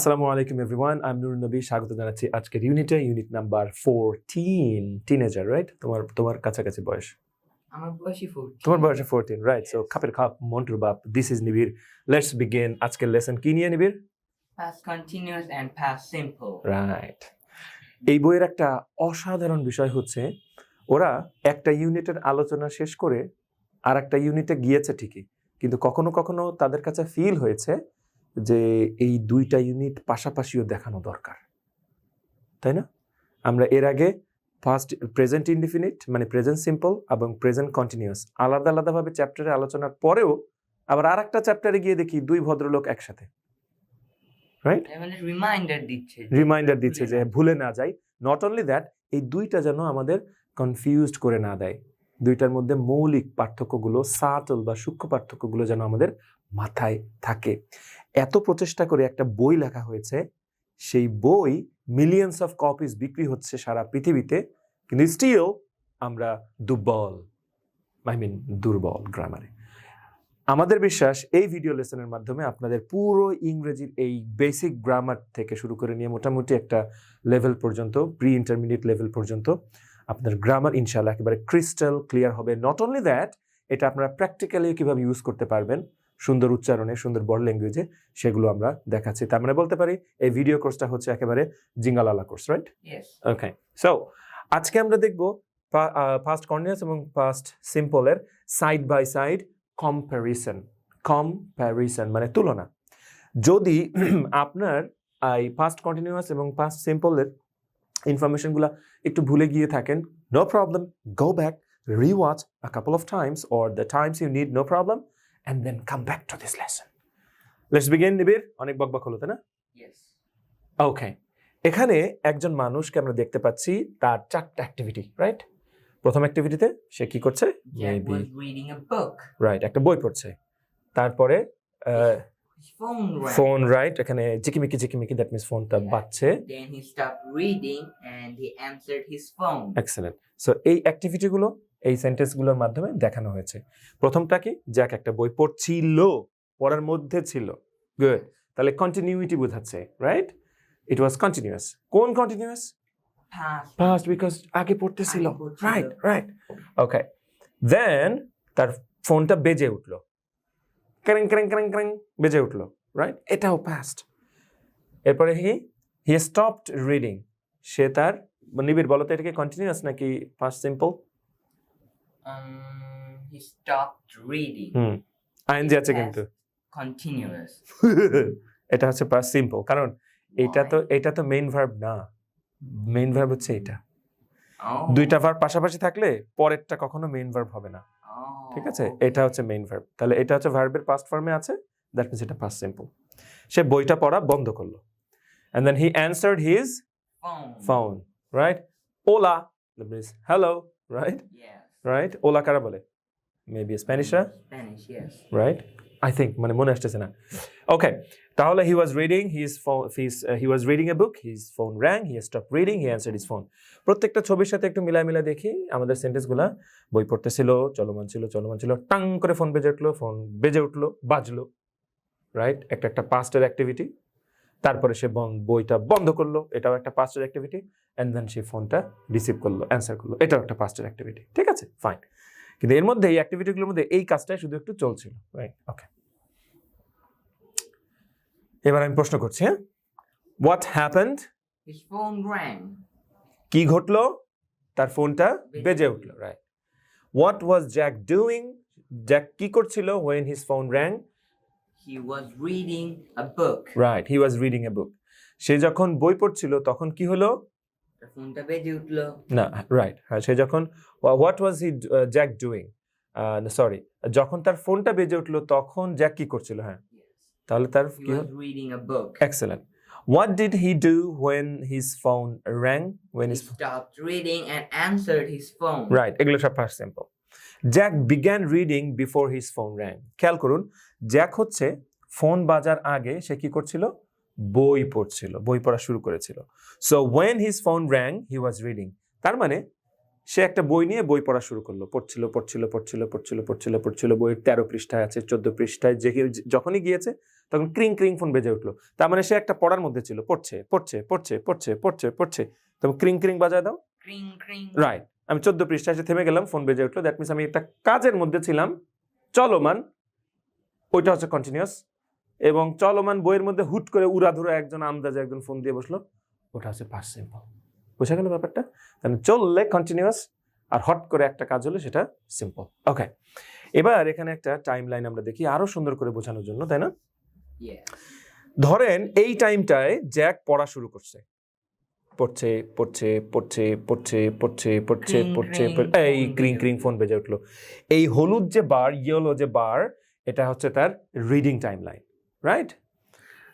আসসালামু আলাইকুম everyone I am Nur নবী স্বাগত জানাচ্ছি আজকের ইউনিটে unit number fourteen teenager right তোমার তোমার কাছাকাছি বয়স? আমার বয়সই ফোরটি তোমার বয়স ফোরটিন রাইট সো খাপের খাপ মন্টুর বাপ this is Nibir let's begin আজকের লেসন কি নিয়ে Nibir past continuous and past simple right এই বইয়ের একটা অসাধারণ বিষয় হচ্ছে ওরা একটা ইউনিটের আলোচনা শেষ করে আর একটা ইউনিটে গিয়েছে ঠিকই কিন্তু কখনো কখনো তাদের কাছে ফিল হয়েছে যে এই দুইটা ইউনিট পাশাপাশিও দেখানো দরকার। তাই না? আমরা এর আগে ফার্স্ট প্রেজেন্ট ইনডিফিনিট মানে প্রেজেন্ট সিম্পল এবং প্রেজেন্ট কন্টিনিউয়াস আলাদা আলাদাভাবে চ্যাপ্টারে আলোচনার পরেও আবার আর একটা চ্যাপ্টারে গিয়ে দেখি দুই ভদ্রলোক একসাথে। রাইট রিমাইন্ডার দিচ্ছে যে রিমাইন্ডার দিচ্ছে যে ভুলে না ভুলে না যাই। নট অনলি দ্যাট এই দুইটা যেন আমাদের কনফিউজড করে না দেয়। দুইটার মধ্যে মৌলিক পার্থক্যগুলো সাটল বা সূক্ষ্ম পার্থক্যগুলো যেন আমাদের মাথায় থাকে। এত প্রচেষ্টা করে একটা বই লেখা হয়েছে। সেই বই মিলিয়ন্স অফ কপিজ বিক্রি হচ্ছে সারা পৃথিবীতে, কিন্তু স্টিল আমরা দুর্বল আই মিন দুর্বল গ্রামারে আমাদের বিশ্বাস এই ভিডিও লেসনের মাধ্যমে আপনাদের পুরো ইংরেজির এই বেসিক গ্রামার থেকে শুরু করে নিয়ে মোটামুটি একটা লেভেল পর্যন্ত প্রি ইন্টারমিডিয়েট লেভেল পর্যন্ত আপনার গ্রামার ইনশাল্লাহ একেবারে ক্রিস্টাল ক্লিয়ার হবে। নট অনলি দ্যাট এটা আপনারা প্র্যাকটিক্যালি কীভাবে ইউজ করতে পারবেন সুন্দর উচ্চারণে সুন্দর বড় ল্যাঙ্গুয়েজে সেগুলো আমরা দেখাচ্ছি। তার মানে বলতে পারি এই ভিডিও কোর্সটা হচ্ছে একেবারে জিঙ্গালালা কোর্স রাইট ওকে সো আজকে আমরা দেখব ফার্স্ট কন্টিনিউয়াস এবং ফার্স্ট সিম্পলের side by side comparison comparison মানে তুলনা। যদি আপনার এই ফার্স্ট কন্টিনিউয়াস এবং ফার্স্ট সিম্পলের ইনফরমেশনগুলো একটু ভুলে গিয়ে থাকেন no problem go back rewatch a couple of times or the times you need no problem and then come back to this lesson let's begin Nibir অনেক বকবক হলো তাই না? Yes. ওকে এখানে একজন মানুষকে আমরা দেখতে পাচ্ছি তার চারটা অ্যাক্টিভিটি রাইট প্রথম অ্যাক্টিভিটিতে সে কি করছে? Jack maybe was reading a book. Right একটা বই পড়ছে। তারপরে ফোন রাইট এখানে জিকিমিকি জিকিমিকি দ্যাট মিনস ফোনটা Yeah. বাজছে। Then he stopped reading and he answered his phone. Excellent so এই অ্যাক্টিভিটিগুলো এই সেন্টেন্সগুলোর মাধ্যমে দেখানো হয়েছে। প্রথমটা কি? জ্যাক একটা বই পড়ছিল পড়ার মধ্যে ছিল। গুড তাহলে কন্টিনিউইটি বোঝাচ্ছে রাইট ইট ওয়াজ কন্টিনিউয়াস কোন কন্টিনিউয়াস past. Because আগে পড়তেছিল। রাইট রাইট ওকে দেন তার ফোনটা বেজে উঠল। ক্যারিং ক্যারিং ক্যারিং ক্যারিং বেজে উঠল রাইট এটাও পাস্ট এরপরে হি হি স্টপড রিডিং সে তার নিবিড় বলো তো এটাকে কন্টিনিউয়াস নাকি first simple um he stopped reading. Hmm ING আছে কিন্তু continuous. এটা হচ্ছে ফার্স্ট সিম্পল কারণ এটা তো? এটা তো মেইন ভার্ব না। মেইন ভার্ব হচ্ছে এটা। Oh. দুইটা ভার্ব পাশাপাশি থাকলে পরেরটা কখনো মেইন ভার্ব হবে না। Oh. ঠিক আছে? এটা হচ্ছে মেইন ভার্ব তাহলে এটা হচ্ছে ভার্বের পাস্ট ফর্মে আছে। দ্যাট মিনস এটা পাস্ট সিম্পল সে বইটা পড়া বন্ধ করল। And then he answered his phone. Phone right OLA hello right yes right ওলা কারা বলে? মেবি স্প্যানিশরা Spanish yes. Right I think মানে মনে আসতেছে না। ওকে তাহলে he was reading his he was reading a book his phone rang he stop reading he answered his phone প্রত্যেকটা ছবির সাথে একটু মিলা মিলা দেখি আমাদের সেন্টেন্সগুলো বই পড়তেছিল চলমান ছিল চলমান ছিল টাং করে ফোন বেজে উঠল ফোন বেজে উঠল বাজলো। রাইট একটা একটা পাস্টের অ্যাক্টিভিটি তারপরে সে বইটা বন্ধ করল এটাও একটা পাস্টের অ্যাক্টিভিটি অ্যান্ড দেন সে ফোনটা রিসিভ করল অ্যান্সার করল এটাও একটা পাস্টের অ্যাক্টিভিটি ঠিক আছে? ফাইন কিন্তু এর মধ্যে এই অ্যাক্টিভিটিগুলোর মধ্যে এই কাজটাই শুধু একটু চলছিল রাইট ওকে এবার আমি প্রশ্ন করছি হ্যাঁ? What happened phone rang. কি ঘটলো? তার ফোনটা বেজে উঠল। Right what was Jack doing Jack কি করছিল when his phone rang he was reading a book. Right he was reading a book সে যখন বই পড়ছিল তখন কি হলো? ফোনটা বেজে উঠল। না রাইট হ্যাঁ সে যখন what was he Jack doing sorry যখন তার ফোনটা বেজে উঠল তখন জ্যাক কি করছিল? হ্যাঁ তাহলে তার he কি was reading a book. Excellent what did he do when his phone rang when he his stopped reading and answered his phone. Right এগুলো সব past simple Jack began reading before his phone rang খেয়াল করুন Jack হচ্ছে phone বাজার আগে সে কি করছিল? বই পড়ছিল বই পড়া শুরু করেছিল। So when his phone rang he was reading তার মানে সে একটা বই নিয়ে বই পড়া শুরু করল। পড়ছিল পড়ছিল পড়ছিল পড়ছিল পড়ছিল পড়ছিল বইয়ের তেরো পৃষ্ঠায় আছে চোদ্দ পৃষ্ঠায় যে যখনই গিয়েছে তখন ক্রিং ক্রিং ফোন বেজে উঠল। তার মানে সে একটা পড়ার মধ্যে ছিল। পড়ছে পড়ছে পড়ছে পড়ছে পড়ছে পড়ছে। তখন ক্রিং ক্রিং বাজায় দাও. রাইট আমি চোদ্দ পৃষ্ঠায় এসে থেমে গেলাম ফোন বেজে উঠল। দ্যাট মিনস আমি একটা কাজের মধ্যে ছিলাম। চলমান ওইটা হচ্ছে কন্টিনিউয়াস এবং চলমান বইয়ের মধ্যে হুট করে উড়াধুরা একজন আন্দাজে একজন ফোন দিয়ে বসল। ওটা হচ্ছে পাস সিম্পল বোঝা গেল ব্যাপারটা? তাহলে চললে কন্টিনিউয়াস আর হট করে একটা কাজ হলে সেটা সিম্পল ওকে এবার এখানে একটা টাইম লাইন আমরা দেখি আরও সুন্দর করে বোঝানোর জন্য তাই না? ধরেন এই টাইমটায় জ্যাক পড়া শুরু করছে। পড়ছে পড়ছে পড়ছে পড়ছে পড়ছে পড়ছে পড়ছে এই ক্রিং ক্রিং ফোন বেজে উঠল। এই হলুদ যে বার ইয়েলো যে বার এটা হচ্ছে তার reading time line right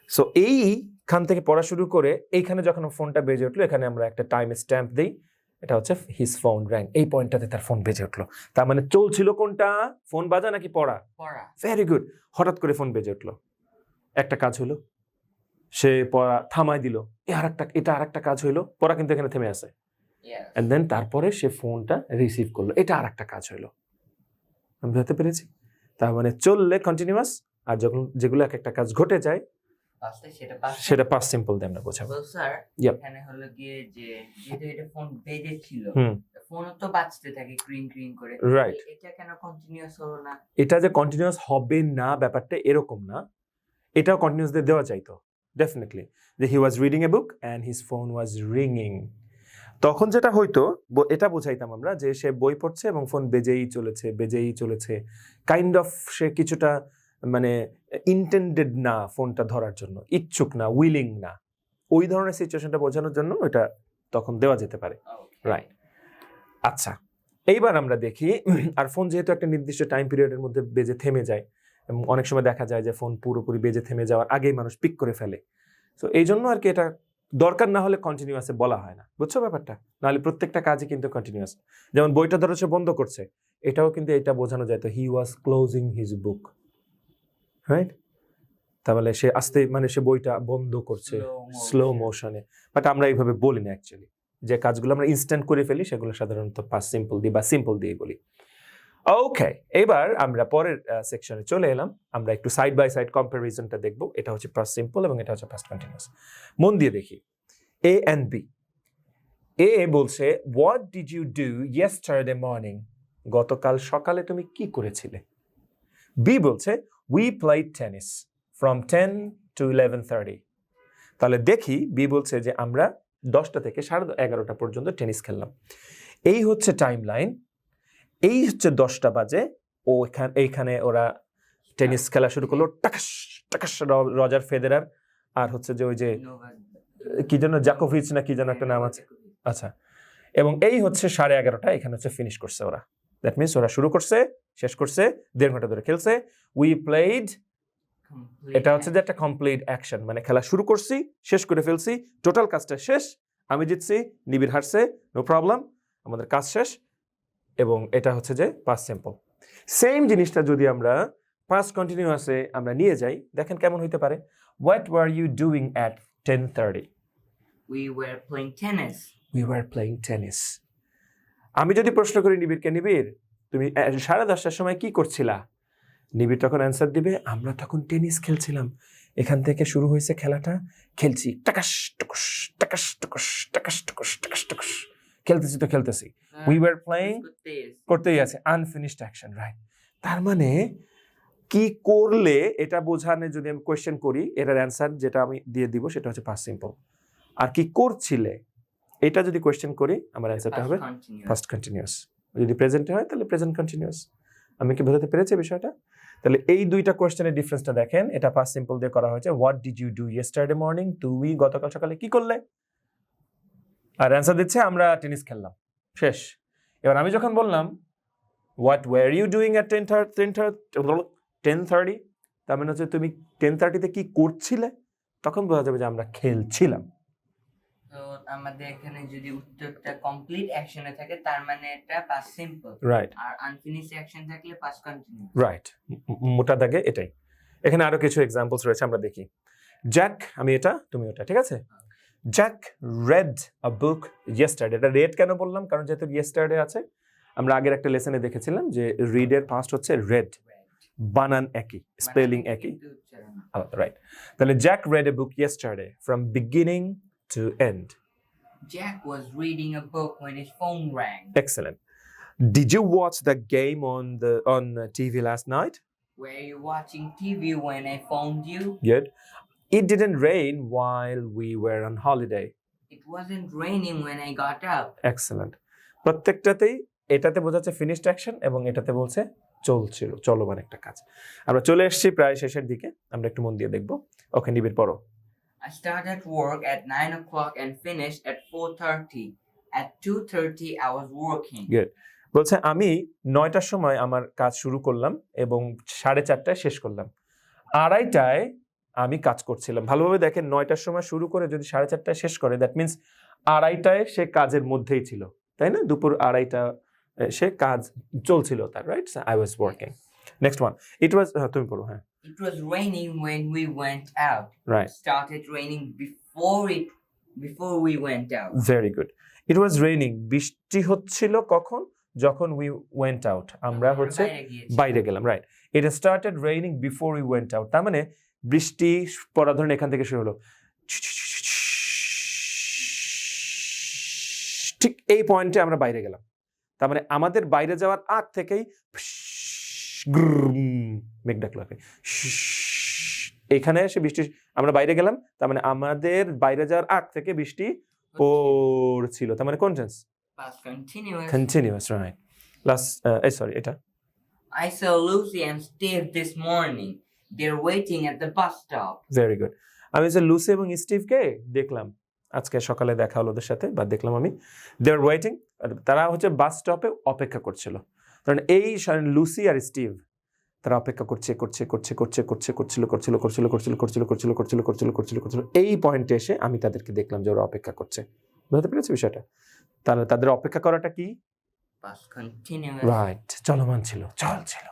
so এইখান থেকে পড়া শুরু করে এইখানে যখন ফোনটা বেজে উঠল এখানে আমরা একটা টাইম স্ট্যাম্প দিই। এটা হচ্ছে হিজ ফোন র্যাঙ্ক এই পয়েন্টটাতে তার ফোন বেজে উঠল। তার মানে চলছিল কোনটা? ফোন বাজা নাকি পড়া? পড়া। ভেরি গুড হঠাৎ করে ফোন বেজে উঠল। একটা কাজ হলো সে পড়া থামাই দিল। এ আর একটা এটা আর একটা কাজ হইল। পড়া কিন্তু এখানে থেমে আছে। Yes. অ্যান্ড দেন তারপরে সে ফোনটা রিসিভ করল। এটা আর একটা কাজ হইল। আমি বুঝতে পেরেছি? তার মানে চললে কন্টিনিউয়াস আর যখন যেগুলো এক একটা কাজ ঘটে যায় সেটা সেটা পাস সিম্পল দিয়ে আমরা বোঝাবো। স্যার এখানে হলো গিয়ে যে যেহেতু এটা ফোন বেজে ছিল হুম। তো বাজতে থাকে ক্রিং ক্রিং করে। রাইট এটা কেন কন্টিনিউয়াস হলো না? এটা যে কন্টিনিউয়াস হবে না ব্যাপারটা এরকম না এটাও কন্টিনিউয়াস দেওয়া যাইতো ডেফিনেটলি যে he was reading a book and his phone was রিংিং তখন যেটা হইতো এটা বোঝাইতাম আমরা যে সে বই পড়ছে এবং ফোন বেজেই চলেছে বেজেই চলেছে। কাইন্ড অফ সে কিছুটা মানে ইন্টেন্ডেড না ফোনটা ধরার জন্য ইচ্ছুক না উইলিং না। ওই ধরনের সিচুয়েশনটা বোঝানোর জন্য এটা তখন দেওয়া যেতে পারে। রাইট আচ্ছা এইবার আমরা দেখি আর ফোন যেহেতু একটা নির্দিষ্ট টাইম পিরিয়ডের মধ্যে বেজে থেমে যায় এবং অনেক সময় দেখা যায় যে ফোন পুরোপুরি বেজে থেমে যাওয়ার আগেই মানুষ পিক করে ফেলে। তো এই জন্য আর কি এটা দরকার না হলে কন্টিনিউয়াসে বলা হয় না। বুঝছ ব্যাপারটা? নাহলে প্রত্যেকটা কাজই কিন্তু কন্টিনিউয়াস যেমন বইটা ধরো সে বন্ধ করছে। এটাও কিন্তু এটা বোঝানো যায়। তো he was closing his book right তাহলে সে আস্তে মানে সে বইটা বন্ধ করছে স্লো মোশনে বাট আমরা এইভাবে বলি না অ্যাকচুয়ালি যে কাজগুলো আমরা ইনস্ট্যান্ট করে ফেলি সেগুলো সাধারণত পাস সিম্পল দিই বা সিম্পল দিয়ে বলি। ওকে এবার আমরা পরের সেকশনে চলে এলাম। আমরা একটু সাইড বাই সাইড কম্প্যারিজনটা দেখব। এটা হচ্ছে পাস সিম্পল এবং এটা হচ্ছে পাস্ট কন্টিনিউয়াস মন দিয়ে দেখি। এ অ্যান্ড বি এ বলছে what did you do yesterday morning গতকাল সকালে তুমি কি করেছিলে? বি বলছে we played tennis from ten to eleven thirty তাহলে দেখি বি বলছে যে আমরা দশটা থেকে সাড়ে এগারোটা পর্যন্ত টেনিস খেললাম। এই হচ্ছে টাইম লাইন এই হচ্ছে দশটা বাজে। ও এখানে এইখানে ওরা টেনিস খেলা শুরু করল। টাকাস টাকাস রজার ফেদেরার আর হচ্ছে যে ওই যে কি যেন জাকোভিচ না কি যেন একটা নাম আছে। আচ্ছা। এবং এই হচ্ছে সাড়ে এগারোটা এখানে হচ্ছে ফিনিশ করছে ওরা। দ্যাট মিনস ওরা শুরু করছে শেষ করছে দেড় ঘণ্টা ধরে খেলছে। উই প্লেড এটা হচ্ছে যে একটা কমপ্লিট অ্যাকশন মানে খেলা শুরু করছি শেষ করে ফেলছি টোটাল কাজটা শেষ আমি জিতছি নিবিড় হারছে নো প্রবলেম আমাদের কাজ শেষ। এবং এটা হচ্ছে যে পাস সিম্পল সেম জিনিসটা যদি আমরা পাস কন্টিনিউয়াসে আমরা নিয়ে যাই দেখেন কেমন হইতে পারে। What were you doing at ten thirty We were playing tennis. We were playing tennis আমি যদি প্রশ্ন করি নিবিড়কে নিবিড় তুমি সাড়ে দশটার সময় কি করছিলা? নিবিড় তখন অ্যান্সার দিবে আমরা তখন টেনিস খেলছিলাম। এখান থেকে শুরু হয়েছে খেলাটা। খেলছি টাকাস টুকুস টাকাস টুকুস টাকাস টুকুস টাকাস টুকুস খেলতেছি তো খেলতেছি। উই ওয়ার প্লেইং করতেই আছে। আনফিনিশড অ্যাকশন রাইট তার মানে কি করলে এটা বোঝানো যদি আমি কোয়েশ্চেন করি এটার অ্যান্সার যেটা আমি দিয়ে দিব সেটা হচ্ছে পাস সিম্পল আর কি করছিলে এটা যদি কোয়েশ্চেন করি আমার অ্যান্সারটা হবে ফার্স্ট কন্টিনিউয়াস যদি প্রেজেন্টে হয় তাহলে প্রেজেন্ট কন্টিনিউয়াস আমি কি বোঝাতে পেরেছি বিষয়টা? তাহলে এই দুইটা কোয়েশ্চেনের ডিফারেন্সটা দেখেন এটা পাস সিম্পল দিয়ে করা হয়েছে। What did you do yesterday morning তুমি গতকাল সকালে কি করলে? আর অ্যান্সার দিচ্ছে আমরা টেনিস খেললাম। শেষ। এবার আমি যখন বললাম what were you doing at ten ten ten thirty তার মানে হচ্ছে তুমি টেন থার্টিতে কি করছিলে? তখন বোঝা যাবে যে আমরা খেলছিলাম। তো আমাদের এখানে যদি উত্তরটা কমপ্লিট অ্যাকশনে থাকে তার মানে এটা পাস সিম্পল রাইট আর আনফিনিশ অ্যাকশন থাকলে পাস কন্টিনিউ রাইট মোটা দাগে এটাই। এখানে আরও কিছু এক্সাম্পলস রয়েছে আমরা দেখি। জ্যাক আমি এটা তুমি ওটা ঠিক আছে? Jack read a book yesterday এটা রেড কেন বললাম কারণ যেহেতু ইয়েস্টারডে আছে আমরা আগের একটা লেসনে দেখেছিলাম যে রিডের ফার্স্ট হচ্ছে রেড বানান একই স্পেলিং মানে একই আলাদা রাইট তাহলে Jack read a book yesterday from beginning to end Jack was reading a book when his phone rang. Excellent. Did you watch the game on the on uh, TV last night? Were you watching TV when I phoned you? Good. It didn't rain while we were on holiday. It wasn't raining when I got out. Excellent. প্রত্যেকটাতেই এটাতে বোঝাচ্ছে finished action এবং এটাতে বলছে চলছিল চলমান একটা কাজ আমরা চলে এসেছি প্রায় শেষের দিকে আমরা একটু মন দিয়ে দেখব ওকে নিবিড় পড়ো I started work at 9 o'clock and finished at 4.30. At 2.30, I was working. Good. বলছে আমি নয়টার সময় আমার কাজ শুরু করলাম এবং সাড়ে চারটায় শেষ করলাম আড়াইটায় আমি কাজ করছিলাম। ভালোভাবে দেখেন নয়টার সময় শুরু করে যদি সাড়ে চারটায় শেষ করে দ্যাট মিন্স আড়াইটায় সে কাজের মধ্যেই ছিল তাই না? দুপুর আড়াইটা সে কাজ চলছিল তার right I was working next one it was তুমি পড়ো হ্যাঁ। It was raining when we went out. Right It started raining before it before we went out. Very good it was raining বৃষ্টি হচ্ছিল কখন? যখন উই ওয়েন্ট আউট আমরা হচ্ছে। বাইরে গেলাম right it started raining before we went out তার মানে বৃষ্টি পড়া ধরেন এখান থেকে শুরু হলো। ঠিক এই পয়েন্টে আমরা বাইরে গেলাম। তার মানে আমাদের বাইরে যাওয়ার আগ থেকেই মেঘ ডাকলো এখানে এসে বৃষ্টি আমরা বাইরে গেলাম তার মানে আমাদের বাইরে যাওয়ার আগ থেকে বৃষ্টি পড়ছিল। তার মানে কোন tense continuous right last sorry এটা। I saw Lucy and Steve this morning. They're waiting at the bus stop. Very good আমি যে লুসি এবং স্টিভকে দেখলাম আজকে সকালে দেখা হলো ওদের সাথে বা দেখলাম আমি দে আর ওয়েটিং তারা হচ্ছে বাস স্টপে অপেক্ষা করছিল কারণ এই লুসি আর স্টিভ তারা অপেক্ষা করছে করছে করছে করছে করছে করছিল করছিল করছিল করছিল করছিল করছিল করছিল করছিল করছিল করছিল এই পয়েন্টে এসে আমি তাদেরকে দেখলাম যে ওরা অপেক্ষা করছে বুঝতে পেরেছি বিষয়টা তাহলে তাদের অপেক্ষা করাটা কি. রাইট চলমান ছিল চল ছিল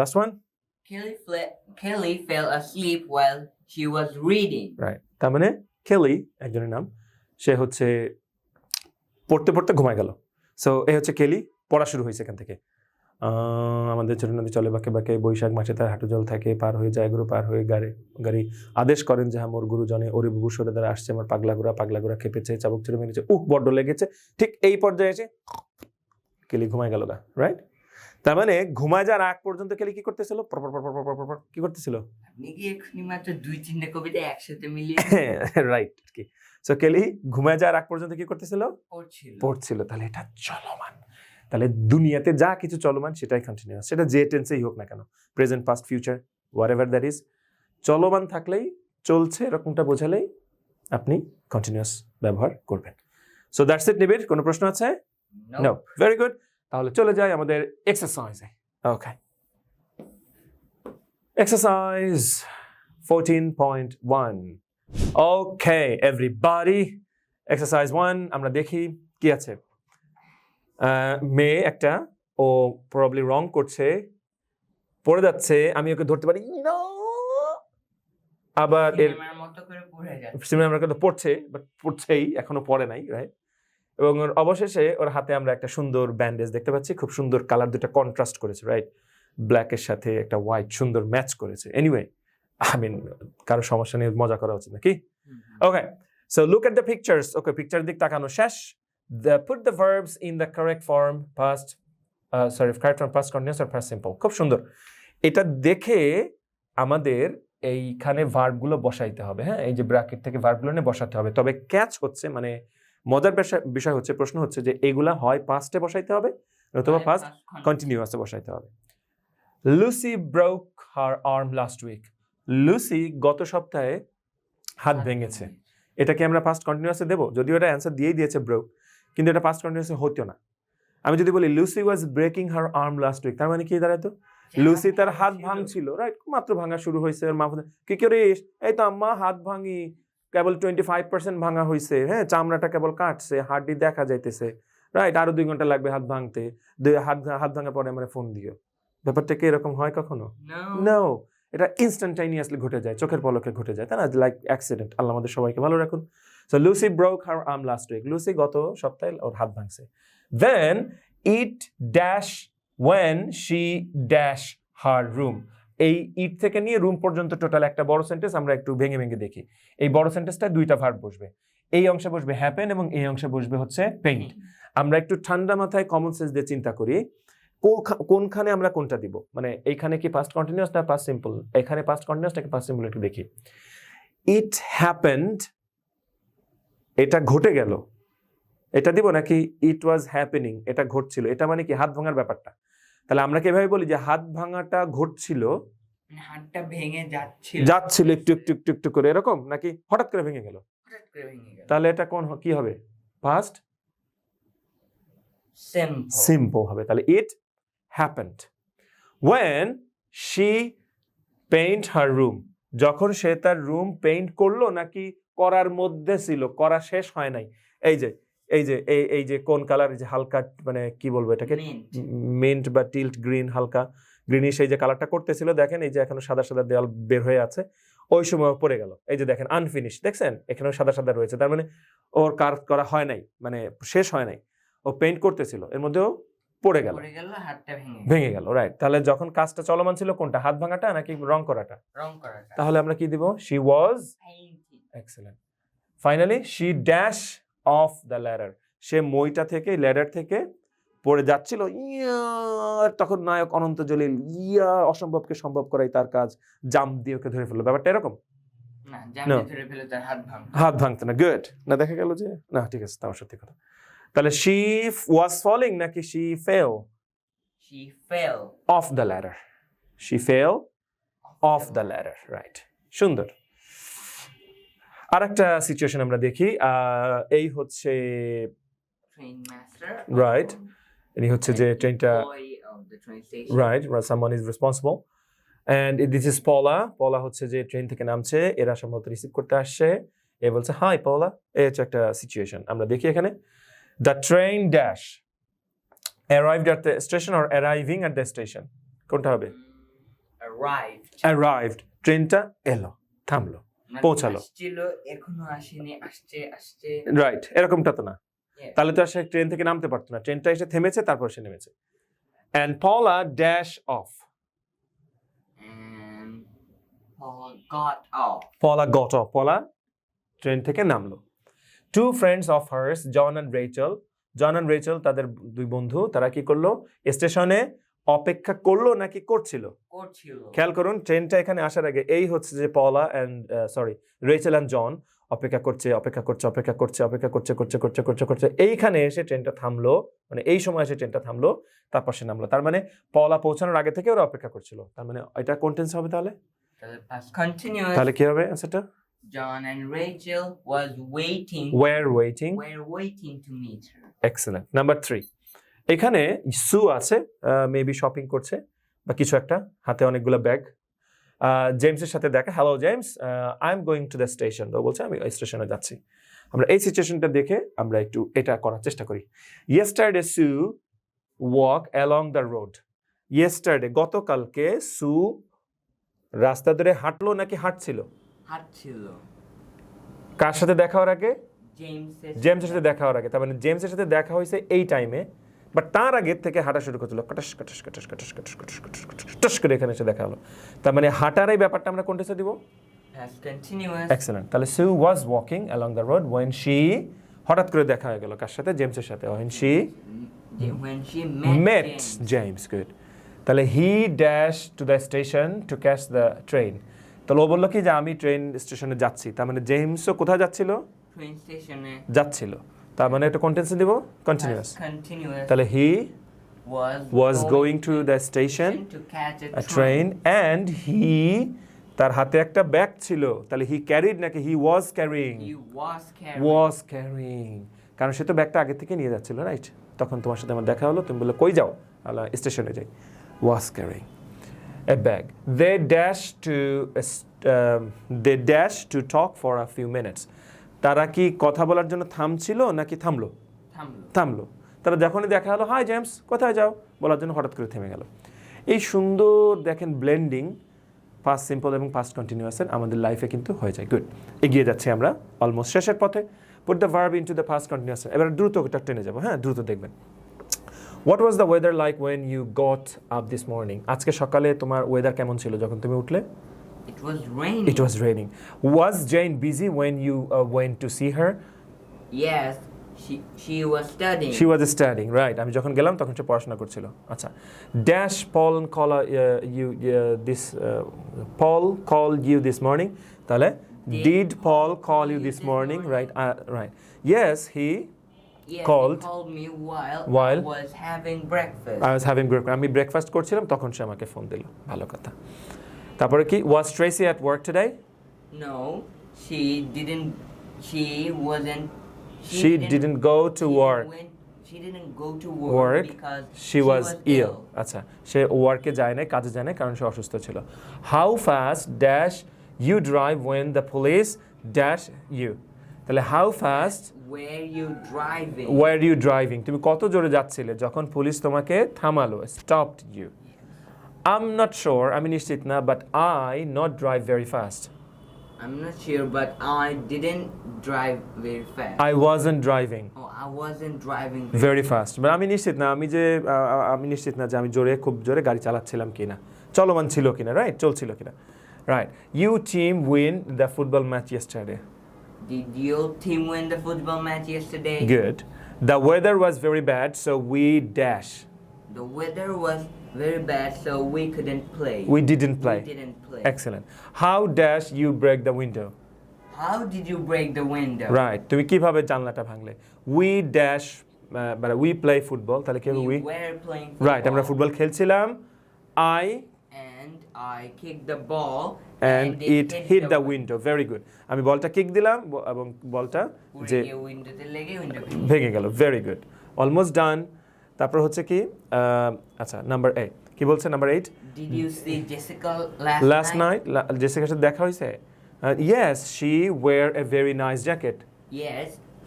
last one Kelly, Kelly fell asleep while she was reading. Right তার মানে খেলি একজনের নাম সে হচ্ছে পড়তে পড়তে ঘুমায় গেল। সো এ হচ্ছে কেলি পড়া শুরু হয়েছে এখান থেকে। আমাদের ছোট নদী চলে বাঁকে বাঁকে বৈশাখ মাসে তার হাঁটু জল থাকে পার হয়ে যায় গুরু পার হয়ে গাড়ি গাড়ি আদেশ করেন যে হ্যাঁ মোর গুরুজনে ওরে বুবু সরে দ্বারা আসছে আমার পাগলা গুড়া পাগলা গুড়া খেপেছে চাবুক চুরে মেরেছে। উহ বড্ড লেগেছে। ঠিক এই পর্যায়ে এসে কেলি ঘুমায় গেল গা রাইট তার মানে ঘুমা যার আগ পর্যন্ত খেলে কি করতেছিল? কি করতেছিল? রাইট কি সো কেলি ঘুমা যাওয়ার আগ পর্যন্ত কি করতেছিল? পড়ছিল। তাহলে এটা চলমান। তাহলে দুনিয়াতে যা কিছু চলমান সেটাই কন্টিনিউয়াস সেটা যে টেন্সেই হোক না কেন present past future wherever that is চলমান থাকলেই চলছে এরকমটা বোঝালেই আপনি কন্টিনিউয়াস ব্যবহার করবেন। সো দ্যাটস ইট নিবির কোনো প্রশ্ন আছে? নো ভেরি গুড তাহলে চলে যাই আমাদের এক্সারসাইজে okay exercise fourteen point one okay everybody exercise one আমরা দেখি কি আছে। মেয়ে একটা ও প্রবলি রং করছে পড়ে যাচ্ছে আমি ওকে ধরতে পারি! আবার এর সিনেমার মতো করে পড়ে যাচ্ছে। সিনেমা আমরা কিন্তু পড়ছে বাট পড়ছেই এখনও পড়ে নাই রাইট এবং ওর অবশেষে ওর হাতে আমরা একটা সুন্দর ব্যান্ডেজ দেখতে পাচ্ছি। খুব সুন্দর কালার দুটা কন্ট্রাস্ট করেছে রাইট ব্ল্যাকের সাথে একটা হোয়াইট সুন্দর ম্যাচ করেছে। এনিওয়ে আই মিন কারও সমস্যা নিয়ে মজা করা উচিত নাকি। Okay so look at the pictures okay picture দিক তাকানো শেষ। The put the verbs in the correct form past sorry correct form past continuous R past simple খুব সুন্দর। এটা দেখে আমাদের এইখানে ভার্বগুলো বসাইতে হবে হ্যাঁ? এই যে ব্র্যাকেট থেকে ভার্বগুলো নিয়ে বসাতে হবে। তবে ক্যাচ হচ্ছে মানে মজার বিষয়- হচ্ছে প্রশ্ন হচ্ছে যে এগুলা হয় পাস্টে বসাইতে হবে অথবা পাস্ট কন্টিনিউয়াসে বসাইতে হবে? Lucy broke her arm last week Lucy গত সপ্তাহে হাত ভেঙেছে। এটাকে আমরা ফার্স্ট কন্টিনিউয়াসে দেবো? যদিও এটা অ্যান্সার দিয়েই দিয়েছে ব্রোক কিন্তু এটা ফার্স্ট কন্টিনিউয়াসে হতো না। আমি যদি বলি Lucy was breaking her arm last week তার মানে কি দাঁড়াতো লুসি তার হাত ছিল। ভাঙছিল রাইট মাত্র ভাঙা শুরু হয়েছে ওর মা কি করিস এই তো আম্মা হাত ভাঙি। কেবল টোয়েন্টি ফাইভ পার্সেন্ট ভাঙা হয়েছে হ্যাঁ চামড়াটা কেবল কাটছে হাড্ডি দেখা যাইতেছে রাইট আরও দুই ঘণ্টা লাগবে হাত ভাঙতে দুই হাত হাত ভাঙার পরে আমার ফোন দিও। ব্যাপারটা কি এরকম হয় কখনো? No. নো এটা ইনস্ট্যান্টানিয়াসলি ঘটে যায় চোখের পলকে ঘটে যায় তাই না? লাইক অ্যাক্সিডেন্ট আল্লাহ আমাদের সবাইকে ভালো রাখুন। So Lucy broke her arm last week Lucy গত সপ্তাহে ওর হাত ভাঙছে। Then it dash when she dash her room এই ইট থেকে নিয়ে রুম পর্যন্ত টোটাল একটা বড় সেন্টেন্স আমরা একটু ভেঙে ভেঙে দেখি। এই বড় সেন্টেন্সটা দুইটা ভার্ব বসবে। এই অংশে বসবে হ্যাপেন এবং এই অংশে বসবে হচ্ছে পেইন্ট আমরা একটু ঠান্ডা মাথায় কমন সেন্স দিয়ে চিন্তা করি কোনখানে আমরা কোনটা দিব? মানে এইখানে কি পাস্ট কন্টিনিউয়াস না পাস্ট সিম্পল এখানে পাস্ট কন্টিনিউয়াস নাকি পাস্ট সিম্পল একটু দেখি। ইট হ্যাপেন্ড এটা ঘটে গেল। এটা দিব নাকি ইট ওয়াজ হ্যাপেনিং এটা ঘটছিল। এটা মানে কি? হাত ভাঙার ব্যাপারটা। তাহলে আমরা কি এভাবে বলি যে হাত ভাঙাটা ঘটছিল? মানে হাতটা ভেঙে যাচ্ছিল। যাচ্ছিল একটু একটু একটু একটু করে এরকম নাকি হঠাৎ করে ভেঙে গেল? হঠাৎ করে ভেঙে গেল। তাহলে এটা কোন কি হবে? পাস্ট সিম্পল সিম্পল হবে। তাহলে it happened when she paint her room যখন সে তার রুম পেইন্ট করল নাকি করার মধ্যে ছিল করা শেষ হয় নাই। এই যে এই যে এই এই যে কোন কালার যে হালকা মানে কি বলব এটাকে? মিন্ট বা টিল্ট গ্রিন হালকা গ্রিনিশ এই যে কালারটা করতেছিল দেখেন এই যে এখনও সাদা সাদা দেওয়াল বের হয়ে আছে ওই সময় পড়ে গেল। এই যে দেখেন আনফিনিশ দেখছেন? এখানেও সাদা সাদা রয়েছে তার মানে ওর কার করা হয় নাই মানে শেষ হয় নাই। ও পেইন্ট করতেছিল এর মধ্যেও পড়ে গেল। পড়ে গেল হাতটা ভেঙে গেল। ভেঙে গেল রাইট তাহলে যখন কাজটা চলমান ছিল কোনটা হাত ভাঙাটা নাকি রং করাটা? রং করাটা। তাহলে আমরা কি দিব? She was. Excellent finally she dash off the ladder সে মইটা থেকে ল্যাডার থেকে পড়ে যাচ্ছিল। ইয়া তখন নায়ক অনন্ত জলিল ইয়া অসম্ভবকে সম্ভব করাই তার কাজ। জাম্প দিয়ে ওকে ধরে ফেলল। ব্যাপারটা এরকম. জামে ফেলে হাত ভাঙ ভাঙতে না। গুড না দেখা গেল যে না ঠিক আছে তাও সত্যি কথা। তাহলে শি ওয়াজ ফলিং নাকি she fell she fell. Off the ladder she fell off the ladder right সুন্দর। আর একটা সিচুয়েশন আমরা দেখি এই হচ্ছে রাইট master ইনি হচ্ছে যে ট্রেনটা right someone is responsible and this is Paula Paula হচ্ছে যে ট্রেন থেকে নামছে এরা সম্ভবত রিসিভ করতে আসছে। এ বলছে হাই পলা এই হচ্ছে একটা সিচুয়েশন আমরা দেখি এখানে। The train dash arrived at the station or arriving at the station কোনটা হবে? Arrived. অ্যারাইভড ট্রেনটা এলো থামলো। পৌঁছালো। আসছিল এখনও আসেনি আসছে আসছে। রাইট এরকমটা তো না। তাহলে তো সে ট্রেন থেকে নামতে পারতো না। ট্রেনটা এসে থেমেছে তারপর সে নেমেছে। And Paula dash off Paula got off Paula train থেকে নামলো। Two friends of hers John and Rachel John and Rachel তাদের দুই বন্ধু তারা কি করল? স্টেশনে অপেক্ষা করল নাকি করছিল? করছিল। খেয়াল করুন ট্রেনটা এখানে আসার আগে এই হচ্ছে যে Paula and sorry Rachel and John অপেক্ষা করছে অপেক্ষা করছে অপেক্ষা করছে অপেক্ষা করছে করছে করছে করছে করছে। এইখানে এসে ট্রেনটা থামলো মানে এই সময় এসে ট্রেনটা থামলো তারপর সে নামলো। তার মানে পলা পৌঁছানোর আগে থেকে ওরা অপেক্ষা করছিল। তার মানে এটা কোন্টেন্স হবে তাহলে? তাহলে কি হবে আনসারটা John and Rachel was waiting were waiting were waiting to meet her excellent number three এখানে সু আছে মেবি শপিং করছে বা কিছু একটা হাতে অনেকগুলো ব্যাগ জেমসের সাথে দেখা hello James I am going to the station তো বলছে আমি ওই স্টেশনে যাচ্ছি। আমরা এই সিচুয়েশনটা দেখে আমরা একটু এটা করার চেষ্টা করি। Yesterday Sue walk along the road yesterday গতকালকে সু রাস্তা ধরে হাঁটলো নাকি হাঁটছিল? হাঁটছিল। কার সাথে দেখা হওয়ার আগে? জেমসের জেমসের সাথে দেখা হওয়ার আগে। তার মানে জেমসের সাথে দেখা হয়েছে এই টাইমে বাট তার আগে থেকে হাঁটা শুরু করছিল কটাস কটাস কটাস কটাস কটাস কটাস কটাস কটাস কটাস করে এখানে এসে দেখা হলো। তার মানে হাঁটার এই ব্যাপারটা আমরা কোনটা দিব? এক্সেলেন্ট তাহলে Sue was walking along the road when she হঠাৎ করে দেখা হয়ে গেল কার সাথে? জেমসের সাথে। When she met James good তাহলে he dash to the station to catch the train তাহলে ও বলল কি যে আমি ট্রেন স্টেশনে যাচ্ছি। তার মানে জেমসও কোথায় যাচ্ছিল? যাচ্ছিল। তার মানে একটা কন্টেন্সে দিব কন্টিনিউয়াস তাহলে হি was was going to the station catch a, train. and he তার হাতে একটা ব্যাগ ছিল। তাহলে হি ক্যারিড নাকি he was carrying He was carrying. Was carrying কারণ সে তো ব্যাগটা আগে থেকে নিয়ে যাচ্ছিল রাইট তখন তোমার সাথে আমার দেখা হলো তুমি বললে কই যাও? আলা স্টেশনে যাই। Was carrying a bag they dash to they dash to talk for a few minutes তারা কি কথা বলার জন্য থামছিল নাকি থামলো? থামলো। তারা যখনই দেখা হলো হাই জেমস কোথায় যাও? বলার জন্য হঠাৎ করে থেমে গেল। এই সুন্দর দেখেন ব্লেন্ডিং ফার্স্ট সিম্পল এবং ফার্স্ট কন্টিনিউয়াসের আমাদের লাইফে কিন্তু হয়ে যায়। গুড এগিয়ে যাচ্ছি আমরা অলমোস্ট শেষের পথে। Put the verb into the past continuous এবার দ্রুত ওটা টেনে যাব হ্যাঁ? দ্রুত দেখবেন। What was the weather like when you got up this morning আজকে সকালে তোমার ওয়েদার কেমন ছিল যখন তুমি উঠলে? It was raining. It was raining was gen busy when you went to C her Yes, she she was studying. She was studying right আমি যখন গেলাম তখন সে পড়াশোনা করছিল। আচ্ছা। Dash Paul call you this Paul call you this morning তাহলে Did did Paul Paul call call you you this this morning morning? Right right yes he yes, called- he called me while, while- I was having breakfast. I was having break আমি breakfast করছিলাম তখন সে আমাকে phone দিল। ভালো কথা। তারপরে কি was Tracy at work today no, she didn't. She wasn't. She didn't go to she work. Didn't went, she didn't go to work, work because she was ill আচ্ছা সে ওয়ার্কে যায় না কাজে যায় না কারণ সে অসুস্থ ছিল how fast dash you drive when the police dash you তাহলে how fast Where you driving? Were you driving তুমি কত জোরে যাচ্ছিলে যখন পুলিশ তোমাকে থামালো stopped you I am not sure আমি নিশ্চিত না but I not drive very fast I'm not sure, but I didn't drive very fast. I wasn't driving oh, I wasn't driving. Very fast but আমি নিশ্চিত না আমি যে আহ, আহ, আমি নিশ্চিত না যে আমি জোরে খুব জোরে গাড়ি চালাচ্ছিলাম কিনা চলমান ছিল কিনা রাইট চলছিল কিনা right you team win the football match yesterday Did your team win the football match yesterday? Good the weather was very bad so we dash The weather was very bad, so we couldn't play. We didn't play We didn't play. Excellent how dash you break the window How did you break the window? Right তুমি কীভাবে জানলাটা ভাঙলে? We dash মানে we play football তাহলে কি We were playing football. Right আমরা football খেলছিলাম। I And I kicked the ball. And it hit the window very good আমি বলটা কিক দিলাম এবং বলটা যে ভেঙে গেল. ভেরি গুড অলমোস্ট ডান তারপর হচ্ছে কি আচ্ছা নাম্বার এইট কি বলছে number eight Did you see Jessica last, last night জেসিকার সাথে দেখা হয়েছে? Yes she wore a very nice jacket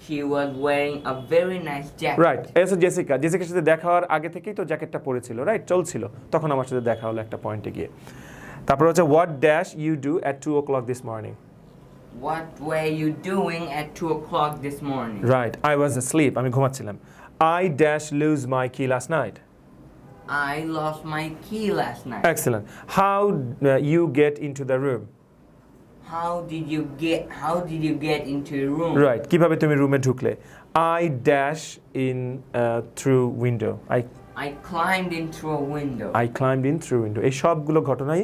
she was wearing a very nice jacket. Right এসো জেসিকা জেসিকার সাথে দেখা হওয়ার আগে থেকেই তো জ্যাকেটটা পরেছিল রাইট চলছিল। তখন আমার সাথে দেখা হলো একটা পয়েন্টে গিয়ে। তারপর হচ্ছে what dash you do at two o'clock this morning What were you doing at 2 o'clock this morning? Right I was sleep আমি ঘুমাচ্ছিলাম। I dash lose my key last night I lost my key last night. Excellent. How uh, you get into the room? How did you get how did you get into your room? Right. কীভাবে তুমি রুমে ঢুকলে? I dash in uh, through window. I I climbed into a window. I climbed in through window. এই সবগুলো ঘটনাই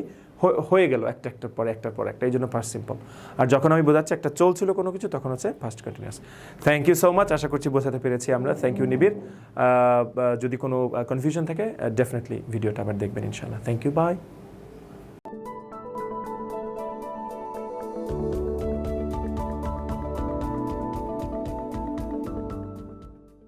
হয়ে গেল একটা, একটার পর একটার পর একটা, এই জন্য ফার্স্ট সিম্পল আর যখন আমি বোঝাচ্ছি একটা চলছিল কোনো কিছু, তখন হচ্ছে first continuous thank you so much আশা করছি বোঝাতে পেরেছি আমরা। থ্যাংক ইউ নিবির যদি কোনো কনফিউশন থাকে ডেফিনেটলি ভিডিওটা আবার দেখবেন ইনশাল্লাহ থ্যাংক ইউ বাই